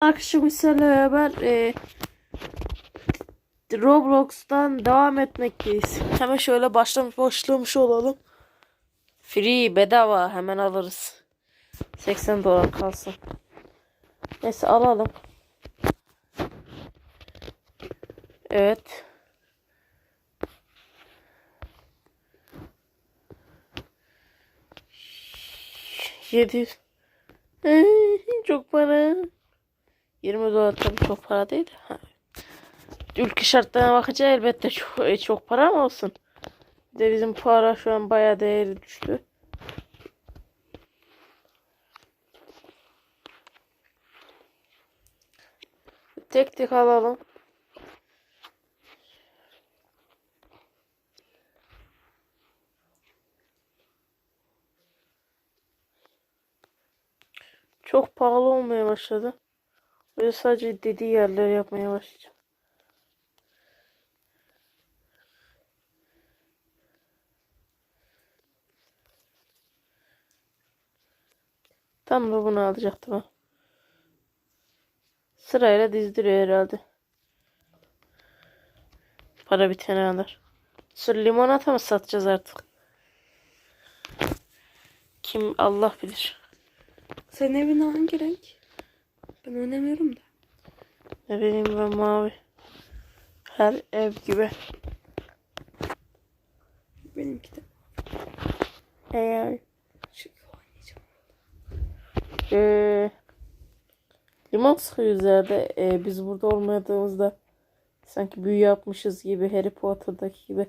Arkadaşlar sizlerle beraber e, Roblox'tan devam etmekteyiz. Hemen şöyle başlamış başlamış olalım. Free bedava hemen alırız. 80 dolar kalsın. Neyse alalım. Evet. Yedi. Ee, Çok para. 20 dolar tabii çok para değil. Ha. Ülke şartlarına bakınca elbette çok, e, çok para mı olsun? Bir de bizim para şu an bayağı değeri düştü. Tek tek alalım. Çok pahalı olmaya başladı. Böyle sadece dediği yerleri yapmaya başlayacağım. Tam da bunu alacaktım ha. Sırayla dizdiriyor herhalde. Para bitene kadar. Sonra limonata mı satacağız artık? Kim Allah bilir. Senin evin hangi renk? Ben oynamıyorum da. Ne bileyim ben mavi. Her ev gibi. Benimki de. Eğer Şu oynayacağım. Ee, limon sıkıyoruz yerde. Ee, biz burada olmadığımızda sanki büyü yapmışız gibi Harry Potter'daki gibi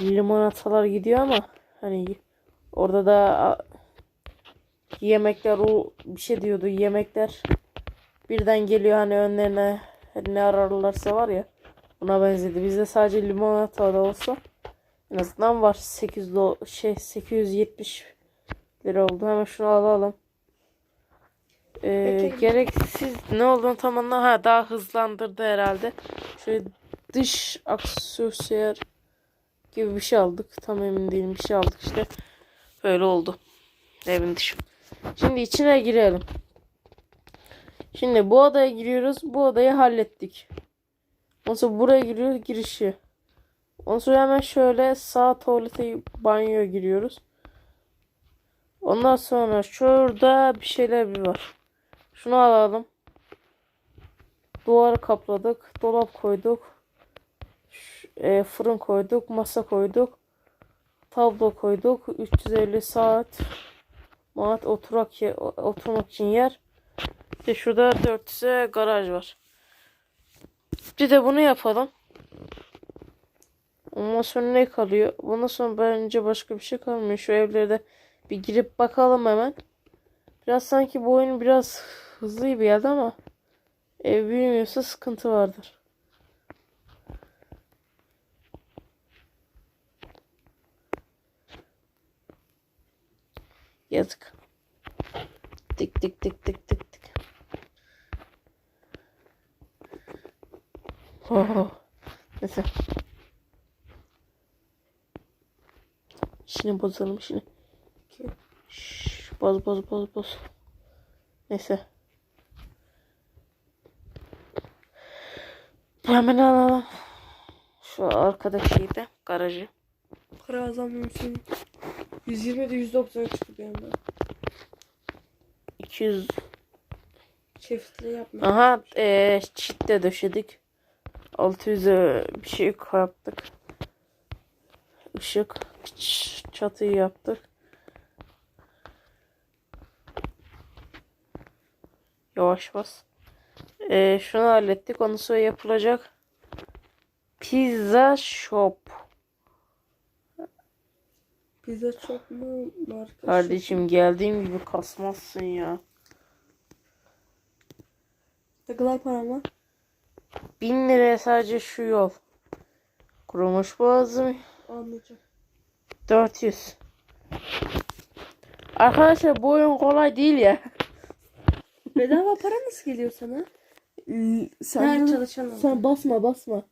limonatalar gidiyor ama hani orada da yemekler o bir şey diyordu yemekler birden geliyor hani önlerine hani ne ararlarsa var ya buna benzedi. Bizde sadece limonata da olsa en azından var 8 do şey 870 lira oldu. Hemen şunu alalım. Ee, Peki. gereksiz ne olduğunu tam anla ha daha hızlandırdı herhalde. Şöyle dış aksesuar gibi bir şey aldık. Tam emin değilim bir şey aldık işte. Böyle oldu. Evin dışı. Şimdi içine girelim. Şimdi bu odaya giriyoruz. Bu odayı hallettik. Sonra buraya giriyoruz girişi. Ondan sonra hemen şöyle sağ tuvalete banyoya giriyoruz. Ondan sonra şurada bir şeyler bir var. Şunu alalım. Duvarı kapladık. Dolap koyduk. E, fırın koyduk. Masa koyduk. Tablo koyduk. 350 saat. Manat oturak oturmak için yer. Bir de şurada 400'e garaj var. Bir de bunu yapalım. Ondan sonra ne kalıyor? Bundan sonra bence başka bir şey kalmıyor. Şu evlere de bir girip bakalım hemen. Biraz sanki bu oyun biraz hızlı gibi geldi ama ev büyümüyorsa sıkıntı vardır. Yazık. Tık tık tık tık tık tık. Oh. Neyse. İşini bozalım işini. Şş, boz boz boz boz. Neyse. Hemen alalım. Şu arkadaki şeyi de garajı. Para azalmıyorsun. 120'de 190 çıktı bir anda. 200. Çiftli yapma. Aha eee çit de döşedik. 600'e bir şey yaptık. Işık. Çatıyı yaptık. Yavaş bas. Eee şunu hallettik. Ondan sonra yapılacak. Pizza shop. Pizza çok mu marka? Kardeşim geldiğim gibi kasmazsın ya. Ne kadar para var? 1000 liraya sadece şu yol. Kurumuş boğazım. Anlayacağım. 400. Arkadaşlar bu oyun kolay değil ya. Bedava para nasıl geliyor sana? sen, Nerede çalışan sen basma basma.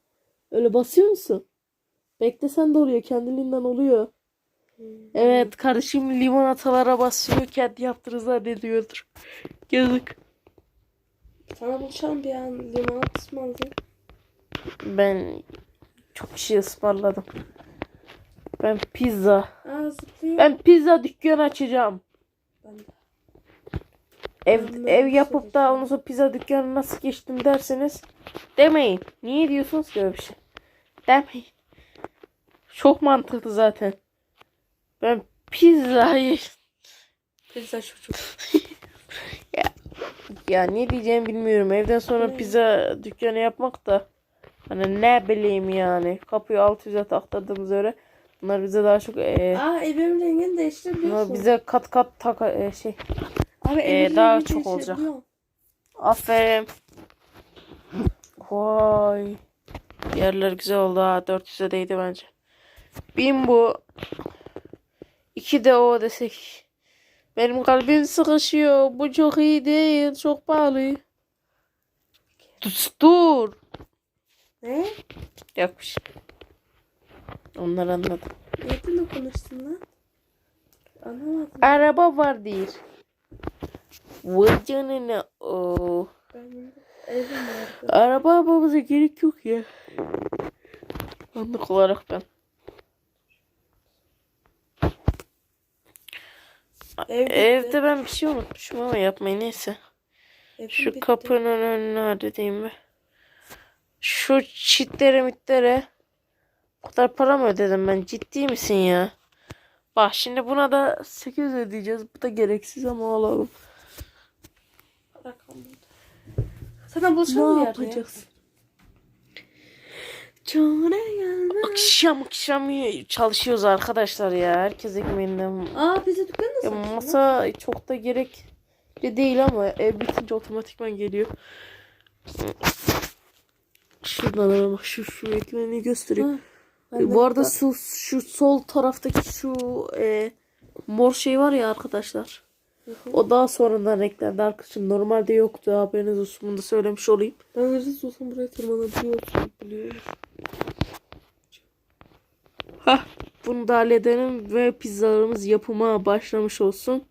Öyle basıyor musun? Beklesen de oluyor. Kendiliğinden oluyor. Evet kardeşim limonatalara basıyor. Kendi yaptığını zannediyordur. Yazık. Sana buluşalım bir an limonat ısmarladın. Ben çok şey ısmarladım. Ben pizza. Aa. Ben pizza dükkanı açacağım. Ben de. Ev Ben ev yapıp da ondan sonra pizza dükkanı nasıl geçtim derseniz demeyin. Niye diyorsunuz ki öyle bir şey? Demeyin. Çok mantıklı zaten. Ben pizzayı Pizza çocuk. ya ne diyeceğimi bilmiyorum. Evden sonra pizza dükkanı yapmak da hani ne bileyim yani. Kapıyı 600'e taktırdığımız öyle. Bunlar bize daha çok e, Aa evimin rengini değiştirebiliyorsun. bize kat kat tak e, şey. Abi evimin daha rengini çok olacak. değiştirebiliyorsun. Aferin. Vay. Yerler güzel oldu ha. 400'e değdi bence. 1000 bu. 2 de o desek. Benim kalbim sıkışıyor. Bu çok iyi değil. Çok pahalı. Dur. Dur. Ne? Yokmuş. Onlar anladı. Nereden konuştun lan? Anlamadım. Araba var değil. Vay canına. Oo. Araba almamıza gerek yok ya. Anlık olarak ben. Ev bitti. Evde ben bir şey unutmuşum ama yapmayın neyse. Evim Şu bitti. kapının önüne halledeyim mi? Şu çitlere mitlere o kadar para mı ödedim ben? Ciddi misin ya? Bak şimdi buna da 8 ödeyeceğiz. Bu da gereksiz ama kalmadı. Sana buluşalım Ne bir yerde ya. yapacağız? Çare gelme. Akşam akşam çalışıyoruz arkadaşlar ya. Herkes ekmeğinden. Aa pizza dükkanı Ya nasıl lan? masa çok da gerekli değil ama ev bitince otomatikman geliyor. Şuradan bak şu şu ekmeğini göstereyim. Ha, de Bu arada şu, şu sol taraftaki şu e, mor şey var ya arkadaşlar. Hı hı. O daha sonradan eklendi arkadaşım. Normalde yoktu haberiniz olsun. Bunu da söylemiş olayım. Ben hırsız olsam buraya tırmanabiliyorsun. Biliyorum. Hah, bunu da halledelim ve pizzalarımız yapıma başlamış olsun.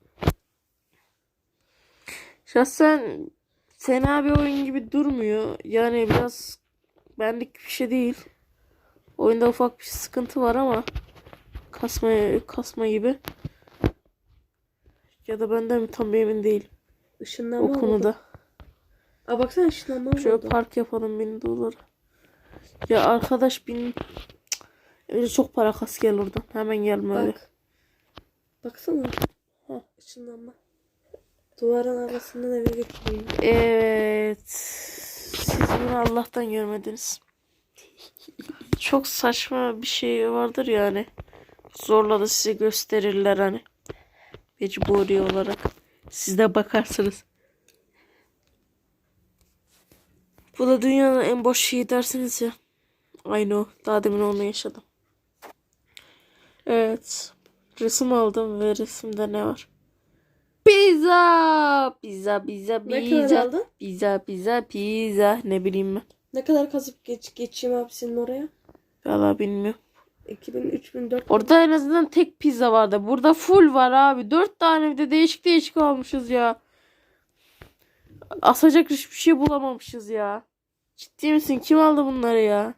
Şahsen fena bir oyun gibi durmuyor. Yani biraz benlik bir şey değil. Oyunda ufak bir sıkıntı var ama kasma kasma gibi. Ya da benden mi tam emin değil Işınlanma o oldu. konuda. Aa baksana ışınlanma Şöyle oldu. park yapalım bin dolar. Ya arkadaş bin öyle çok para kas gel oradan. Hemen gelme öyle. Bak. Baksana. Heh. Işınlanma. Duvarın arasından eve götüreyim. Evet. Siz bunu Allah'tan görmediniz. Çok saçma bir şey vardır yani. Zorla da size gösterirler hani. Mecburi olarak. Siz de bakarsınız. Bu da dünyanın en boş şeyi dersiniz ya. Aynı o. Daha demin onu yaşadım. Evet. Resim aldım ve resimde ne var? Pizza! Pizza, pizza, Ne kadar pizza. aldın? Pizza, pizza, pizza. Ne bileyim ben. Ne kadar kazıp geç, geçeyim abi senin oraya? Valla bilmiyorum. 2000, 3000, 4000. Orada en azından tek pizza vardı. Burada full var abi. Dört tane bir de değişik değişik almışız ya. Asacak hiçbir şey bulamamışız ya. Ciddi misin? Kim aldı bunları ya?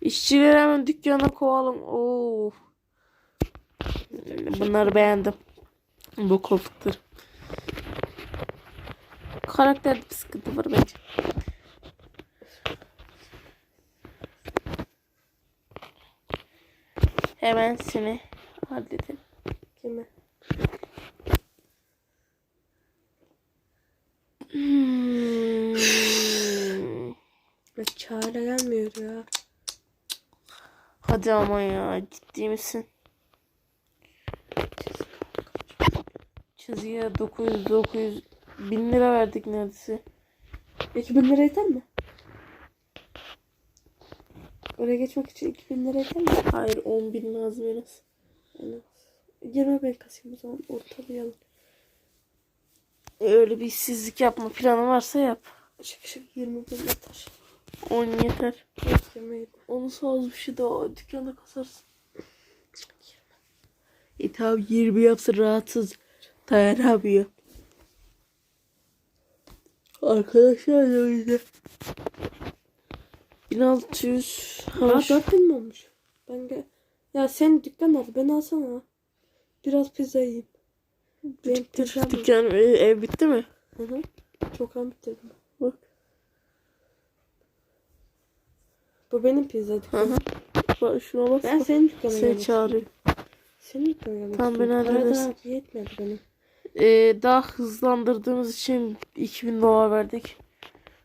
İşçileri hemen dükkana kovalım. Oo. Bunları beğendim. Bu koltukları. Karakterde bir sıkıntı var bence. Hemen seni halledelim. Kime? Hmm. Çare gelmiyor ya. Hadi ama ya ciddi misin? Çizgiye 900 900 bin lira verdik neredeyse. 2000 lira yeter mi? Oraya geçmek için 2000 lira yeter mi? Hayır 10 bin lazım en az. Yani 20 bin kasayım o zaman ortalayalım. E, öyle bir işsizlik yapma planı varsa yap. Şık şık 20 bin yeter. 10 yeter. Yok 20 yeter. Onu sağ ol bir şey daha dükkanda kasarsın. E tamam 20 yapsın rahatsız. Dayanamıyor. Arkadaşlar da öyle. 1600 Aa, Haş. 4000 mi olmuş? Ben de... Ya sen dükkan al. Ben alsana. Biraz pizza yiyeyim. Benim pizzam. Dükkan e, ev bitti mi? Hı hı. Çok an bitirdim. Bak. Bu benim pizza Hı dükkanım. hı. Bak şuna bak. Ben senin dükkanına Seni gelmek çağırıyor. istiyorum. Senin dükkanına Tamam, Para hallederiz. yetmedi benim. Ee, daha hızlandırdığımız için 2000 dolar verdik.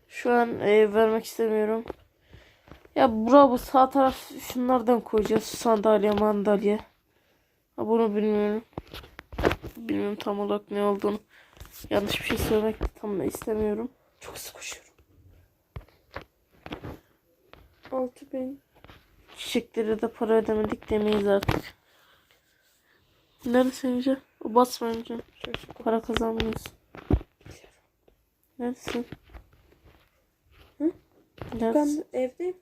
Şu an e, vermek istemiyorum. Ya bura bu sağ taraf şunlardan koyacağız. Sandalye mandalye. Ha, bunu bilmiyorum. Bilmiyorum tam olarak ne olduğunu. Yanlış bir şey söylemek tam da istemiyorum. Çok sıkışıyorum. 6000. Çiçeklere de para ödemedik demeyiz artık. Nerede sence? Şu kadar. para kazanmıyoruz. Neredesin? Hı? Neredesin? Ben evdeyim.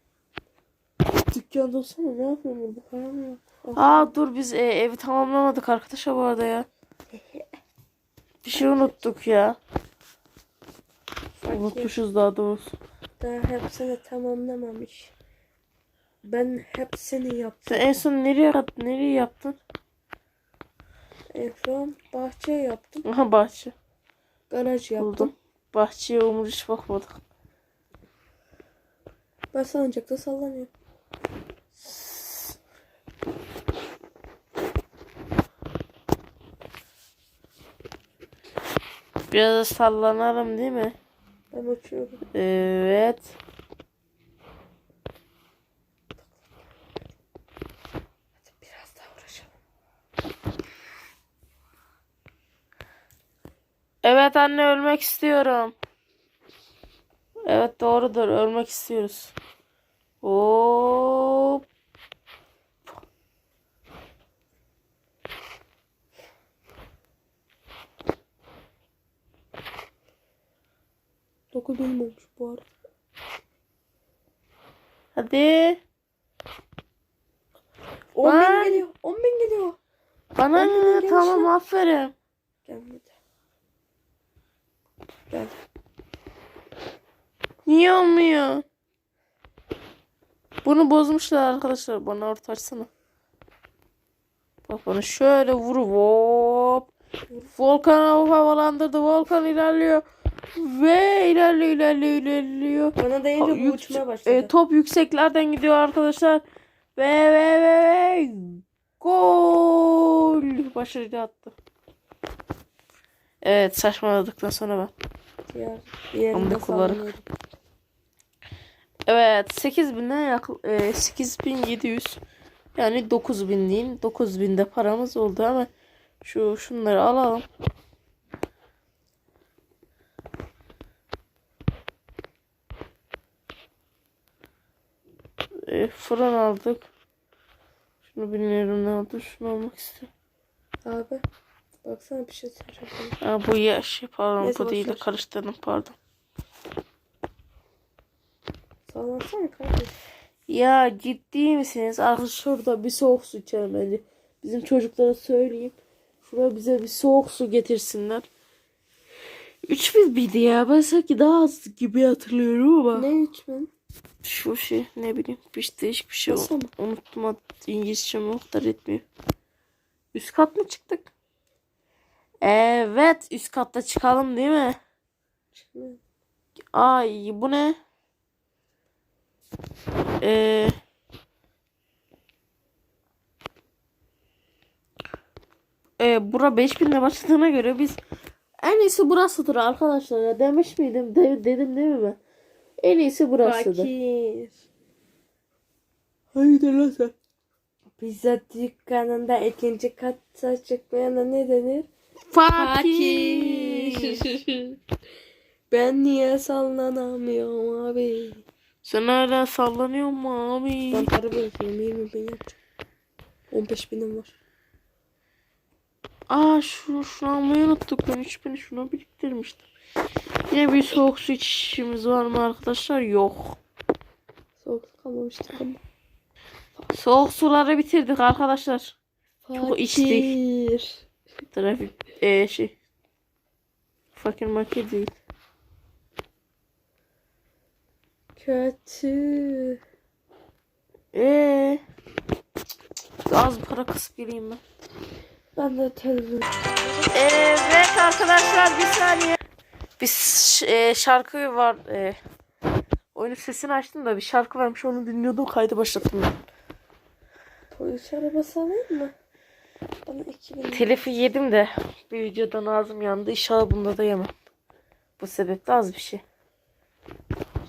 Dükkanda olsana ne yapıyorsun burada? Param yok. Aa dur biz e, evi tamamlamadık arkadaşlar bu arada ya. Bir şey unuttuk ya. Fakir. Unutmuşuz daha doğrusu. Daha hepsini tamamlamamış. Ben hepsini yaptım. Sen en son nereye nereye yaptın? Son bahçe yaptım. Aha bahçe. Garaj yaptım. Buldum. Bahçeye umur hiç bakmadık. Ben salıncakta sallanıyor. Biraz da sallanalım değil mi? Ben uçuyorum. Evet. Evet anne ölmek istiyorum. Evet doğrudur ölmek istiyoruz. Hop. Dokuz benim olmuş bu arada. Hadi. 10 Lan. bin geliyor. 10 bin geliyor. Bana ne? Tamam aferin. Gelmedi. Gel. Niye olmuyor? Bunu bozmuşlar arkadaşlar. Bana orta açsana. Bak bana şöyle vur. Hop. Volkan havalandırdı. Volkan ilerliyor. Ve ilerliyor ilerliyor ilerliyor. Bana değince bu uçmaya başladı. e, top yükseklerden gidiyor arkadaşlar. Ve ve ve ve gol. Başarıyla attı. Evet saçmaladıktan sonra ben. Diğer, kulları. Evet 8000'den yakın e, 8700 yani 9000 diyeyim 9000'de paramız oldu ama şu şunları alalım. E, fırın aldık. Şunu bilmiyorum ne oldu. Şunu almak istiyorum. Abi. Baksana bir şey söyleyeceğim. Ha, bu yaş pardon Neyse, bu değil de karıştırdım pardon. Sallansana kardeşim. Ya ciddi misiniz? Arkadaşlar şurada bir soğuk su içelim bence. Bizim çocuklara söyleyeyim. Şuraya bize bir soğuk su getirsinler. 3000 miydi ya? Ben sanki daha az gibi hatırlıyorum ama. Ne içmen? Şu şey ne bileyim. Bir değişik bir şey Nasıl unuttum. İngilizcem kadar etmiyor. Üst kat mı çıktık? Evet üst katta çıkalım değil mi? Çıkmıyor. Ay bu ne? Ee, e, bura 5000'le başladığına göre biz en iyisi burasıdır arkadaşlar ya demiş miydim De- dedim değil mi ben? En iyisi burasıdır. Fakir. Haydi sen. Pizza dükkanında ikinci katta çıkmayana ne denir? Fakir. ben niye sallanamıyorum abi? Sen hala sallanıyor mu abi? Ben para bırakıyorum 20 bin yapacağım. 15 binim var. Aa şunu, şunu almayı unuttuk. Ben 3000'i şuna biriktirmiştim. Yine bir soğuk su içişimiz var mı arkadaşlar? Yok. Soğuk kalmamıştık ama. Soğuk suları bitirdik arkadaşlar. Çok içtik. Fakir. Trafik e, şey. Fakir makir değil. Kötü. Ee, az para kısıp geleyim ben. Ben de televizyon. Evet arkadaşlar bir saniye. Biz e, şarkı var. E, oyunun sesini açtım da bir şarkı varmış onu dinliyordum kaydı başlattım ben. Polis arabası alayım mı? Bana 2000 lira. Telifi yedim de bir videodan ağzım yandı. İnşallah bunda da yemem. Bu sebeple az bir şey.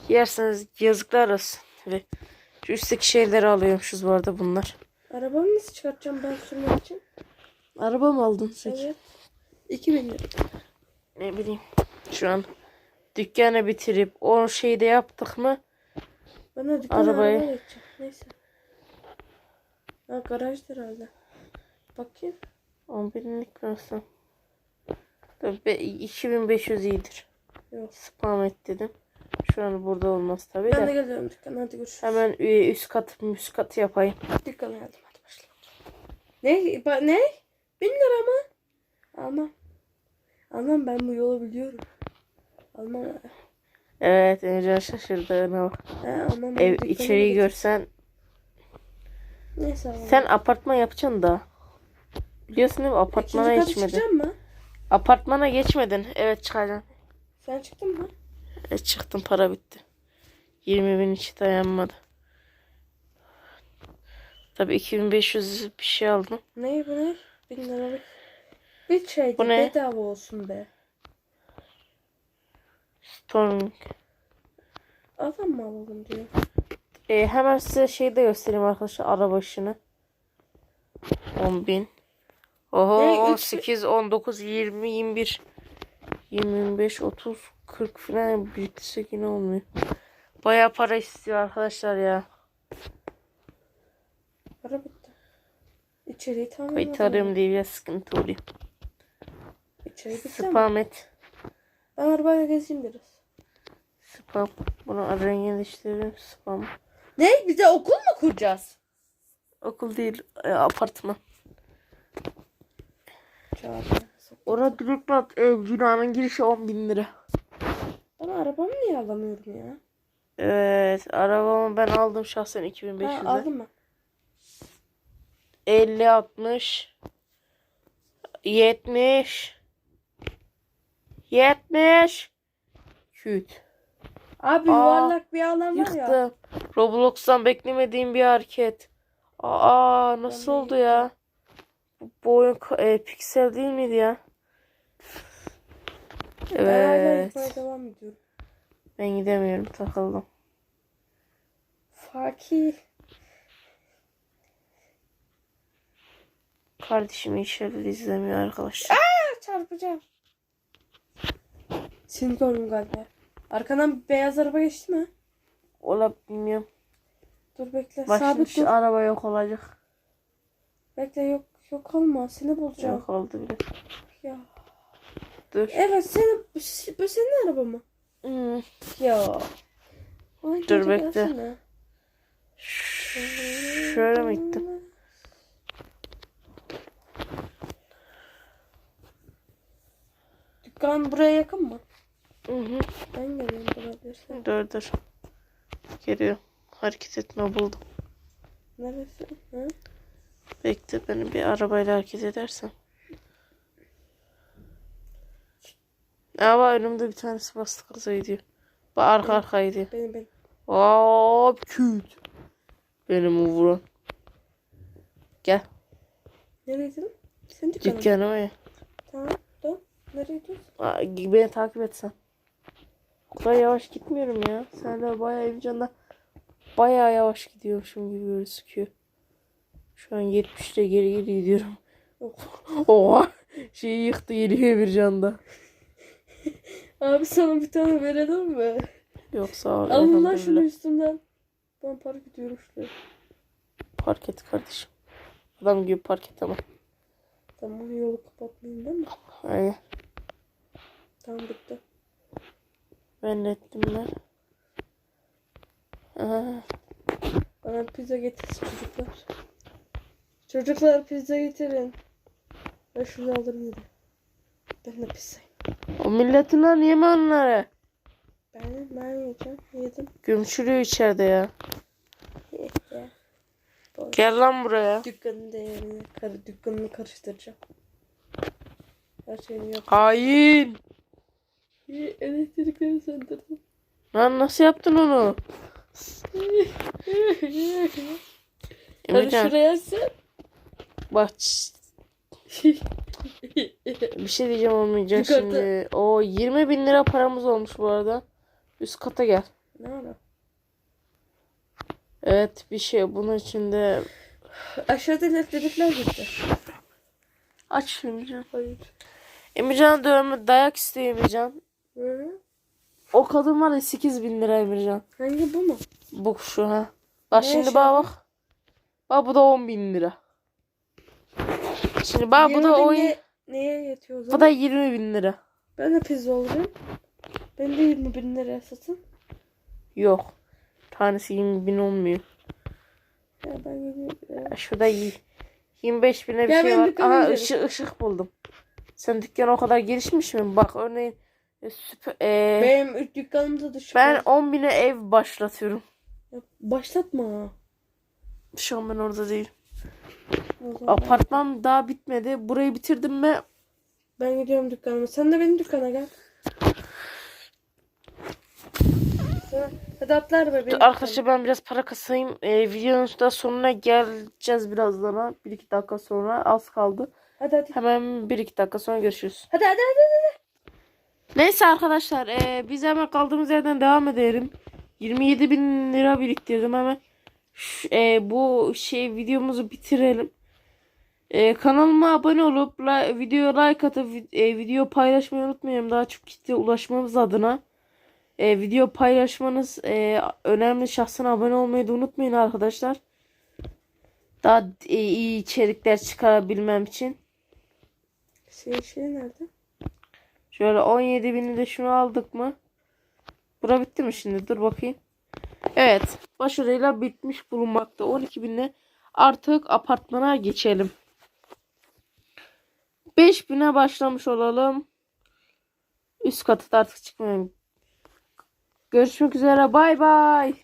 Yerseniz yazıklar olsun. Ve şu üstteki şeyleri alıyormuşuz bu arada bunlar. Arabamı nasıl çıkartacağım ben sürmek için? Araba mı aldın sen? Evet. 2000 lira. Ne bileyim. Şu an dükkanı bitirip o şeyi de yaptık mı? Bana dükkana Arabayı- araba geçeceğim. Neyse. Ha garajdır herhalde. Bakayım. 10 binlik nasıl? Tabii be- 2500 iyidir. Yok. Spam et dedim. Şu an burada olmaz tabii Ben de de. geliyorum dükkana hadi görüşürüz. Hemen e, üst katı üst katı yapayım. Dükkana geldim hadi başla. Ne? Ba- ne? 1000 lira mı? Almam. Almam ben bu yolu biliyorum. Almam. Evet Emrecan şaşırdığına bak. He, almam. Ev içeriği görsen. Neyse. Sen apartman yapacaksın da. Biliyorsun değil mi? Apartmana İkinci kata geçmedin. mı? Apartmana geçmedin. Evet çıkacaksın. Sen çıktın mı? E, çıktım para bitti. 20 bin hiç dayanmadı. Tabii 2500 bir şey aldım. Ne bu ne? 1000 liralık. Bir şey Bu ne? bedava olsun be. Storming. Adam mı alalım diyor. E, hemen size şeyi de göstereyim arkadaşlar. Araba işini. 10 bin. Oho Ne, üç bin- 18, 19, 20, 21, 25, 30, 40 falan büyütse yine olmuyor. Bayağı para istiyor arkadaşlar ya. Para bitti. İçeriği tamam. Kayıt arıyorum diye biraz sıkıntı oluyor. İçeriği bitti mi? Spam et. Ben arabayla gezeyim biraz. Spam. Bunu rengini değiştirelim. Spam. Ne? Bize okul mu kuracağız? Okul değil. e, apartman. Orada direkt bak ev binanın girişi 10 bin lira. Ben arabamı niye alamıyorum ya? Evet. Arabamı ben aldım şahsen Ha, 2500'e. aldım mı? 50 60 70 70 Küt. Abi Aa, yuvarlak bir alan var ya. Yıktım. Roblox'tan beklemediğim bir hareket. Aa nasıl Ben oldu ya? Bu, oyun e, piksel değil miydi ya? Ben Evet. gitmeye devam ediyorum. Ben gidemiyorum takıldım. Fakir. Kardeşim inşallah izlemiyor arkadaşlar. Çarpacağım. Seni gördüm galiba. Arkadan beyaz araba geçti mi? Ola bilmiyorum. Dur bekle. Şimdi Sabit şu dur. araba yok olacak. Bekle yok yok olma. Seni bulacağım. Yok oldu bile. Ya. Dur. Evet senin bu senin araba mı? Hmm. Ya. Ay, Dur, bekle. Şöyle mi gittim? Dükkan buraya yakın mı? Hı hı. Ben geliyorum bulabilirsen. Dur dur. Geliyor. Hareket etme buldum. Neresi? Ha? Bekle beni bir arabayla hareket edersen. Ama önümde bir tanesi bastı kıza gidiyor. Bak arka arkaya gidiyor. Benim benim. Hop küt. Benim o vuran. Gel. Nereye gidin? Senin dükkanın. Dükkanıma ya. Tamam. Dön. Nereye gidiyorsun? Beni takip etsen. O kadar yavaş gitmiyorum ya. Sen de bayağı Evcan'da bayağı yavaş gidiyormuşum gibi gözüküyor. Şu an 70'te geri geri gidiyorum. Oha. Şeyi yıktı geliyor bir canda. Abi sana bir tane verelim mi? Yok sağ ol. Alın lan şunu üstümden. Ben park ediyorum şuraya. Park et kardeşim. Adam gibi park et ama. Tamam yolu kapatmayayım değil mi? Aynen. Tamam bitti. Ben ettim ben. Aha. Bana pizza getirsin çocuklar. Çocuklar pizza getirin. Ben şunu alırım yine. Ben de pizza. O milletin lan yeme onları. Ben, ben yiyeceğim. Yedim. Gömçürüyor içeride ya. Gel lan buraya. Dükkanın değerini, kar, dükkanını karıştıracağım. Her şeyini yap. Hain. Elektrikleri söndürdüm. Lan nasıl yaptın onu? Hadi Emircan şuraya sen. bak bir şey diyeceğim olmayacak Yukarıda. şimdi. O 20 bin lira paramız olmuş bu arada. Üst kata gel. ne ara? Evet bir şey bunun içinde Aşağıda elektrikler gitti. aç Emircan. Hayır. Emircan dövme dayak istiyor Emircan. Hı? O kadın var ya 8 bin lira Emircan. Hangi bu mu? Bu şu ha. Bak Ne şimdi şey bak bak. Bak bu da 10 bin lira. Şimdi bak bu da ne- neye yetiyor o zaman? Bu da 20 bin lira. Ben de pizza alacağım. Ben de 20 bin liraya satın. Yok. Tanesi 20 bin olmuyor. Ya ben 20 liraya. Şurada y- 25 bine bir Ya şey var. Aha ışık ışık buldum. Sen dükkan o kadar gelişmiş mi? Bak örneğin e, süper, e, Benim dükkanımda da şu ben var. 10 bine ev başlatıyorum. Ya Başlatma. Şu an ben orada değil. Apartman daha bitmedi. Burayı bitirdim mi? Ben gidiyorum dükkanıma. Sen de benim dükkana gel. Hadi atla araba benim Arkadaşlar ben biraz para kasayım. E, videonun da sonuna geleceğiz birazdan. ha. 1-2 dakika sonra az kaldı. Hadi hadi. Hemen 1-2 dakika sonra görüşürüz. Hadi hadi hadi. Neyse arkadaşlar e, biz hemen kaldığımız yerden devam edelim. 27 bin lira biriktirdim hemen. Şu- e, bu şey videomuzu bitirelim. E, kanalıma abone olup la, videoya like atıp e, video paylaşmayı unutmayın. Daha çok kitle ulaşmamız adına. E, video paylaşmanız e, önemli. Şahsına abone olmayı da unutmayın arkadaşlar. Daha e, iyi içerikler çıkarabilmem için. Şey şey nerede? Şöyle 17 bini de şunu aldık mı? Bura bitti mi şimdi? Dur bakayım. Evet. Başarıyla bitmiş bulunmakta. 12 binle artık apartmana geçelim. 5 bine başlamış olalım. Üst katı da artık çıkmayalım. Görüşmek üzere. Bay bay.